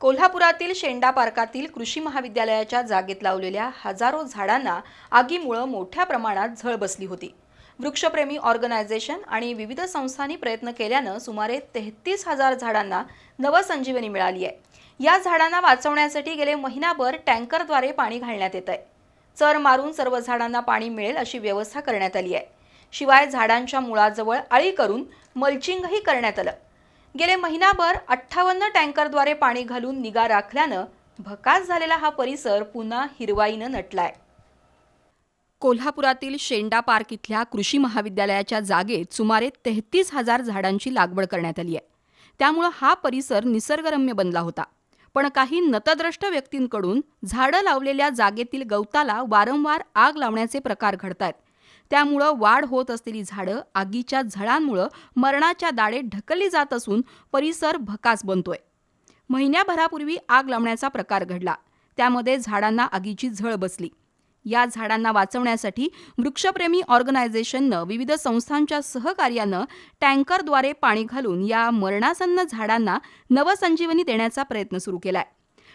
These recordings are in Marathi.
कोल्हापुरातील शेंडा पार्कातील कृषी महाविद्यालयाच्या जागेत लावलेल्या हजारो झाडांना आगीमुळं मोठ्या प्रमाणात झळ बसली होती. वृक्षप्रेमी ऑर्गनायझेशन आणि विविध संस्थांनी प्रयत्न केल्यानं सुमारे तेहतीस हजार झाडांना नवसंजीवनी मिळाली आहे. या झाडांना वाचवण्यासाठी गेले महिनाभर टँकरद्वारे पाणी घालण्यात येत आहे चर मारून सर्व झाडांना पाणी मिळेल अशी व्यवस्था करण्यात आली आहे. शिवाय झाडांच्या मुळाजवळ आळी करून मल्चिंगही करण्यात आलं. गेले महिनाभर अठ्ठावन्न टँकरद्वारे पाणी घालून निगा राखल्यानं भकास झालेला हा परिसर पुन्हा हिरवाईनं नटलाय. कोल्हापुरातील शेंडा पार्क इथल्या कृषी महाविद्यालयाच्या जागेत सुमारे तेहतीस हजार झाडांची लागवड करण्यात आली आहे. त्यामुळं हा परिसर निसर्गरम्य बनला होता. पण काही नतद्रष्ट व्यक्तींकडून झाडं लावलेल्या जागेतील गवताला वारंवार आग लावण्याचे प्रकार घडतायत. त्यामुळं वाढ होत असलेली झाडं आगीच्या झळांमुळं मरणाच्या दाडे ढकलली जात असून परिसर भकास बनतोय. महिन्याभरापूर्वी आग लावण्याचा प्रकार घडला. त्यामध्ये झाडांना आगीची झळ बसली. या झाडांना वाचवण्यासाठी वृक्षप्रेमी ऑर्गनायझेशननं विविध संस्थांच्या सहकार्यानं टँकरद्वारे पाणी घालून या मरणासन्न झाडांना नवसंजीवनी देण्याचा प्रयत्न सुरू केलाय.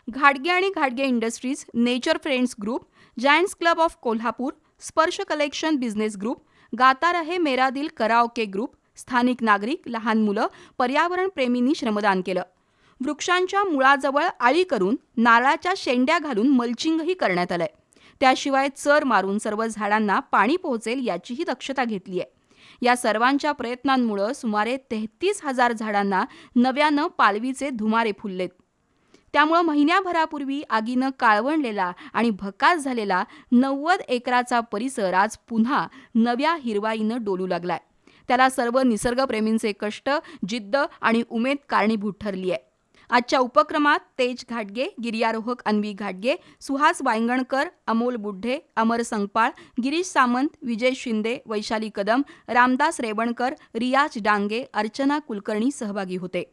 घाटगे आणि घाटगे industries nature friends group giants club of Kolhapur Sparsh collection business group गाता रहे मेरा दिल कराओके ग्रुप स्थानिक नागरिक लहान मुलं पर्यावरण प्रेमींनी श्रमदान केलं. वृक्षांच्या मुळाजवळ आळी करून नारळाच्या शेंड्या घालून मल्चिंगही करण्यात आलंय. त्याशिवाय चर मारून सर्व झाडांना पाणी पोहोचेल याचीही दक्षता घेतली आहे. या सर्वांच्या प्रयत्नांमुळं सुमारे तेहतीस हजार झाडांना नव्यानं पालवीचे धुमारे फुललेत. त्यामुळं महिन्याभरापूर्वी आगीनं काळवणलेला आणि भकास झालेला नव्वद एकराचा परिसर आज पुन्हा नव्या हिरवाईनं डोलू लागलाय. त्याला सर्व निसर्गप्रेमींचे कष्ट जिद्द आणि उमेद कारणीभूत ठरली आहे आजच्या उपक्रमात तेज घाटगे गिर्यारोहक अन्वी घाटगे सुहास वायंगणकर अमोल बुड्ढे अमर संगपाळ गिरीश सामंत विजय शिंदे वैशाली कदम रामदास रेवणकर रियाज डांगे अर्चना कुलकर्णी सहभागी होते.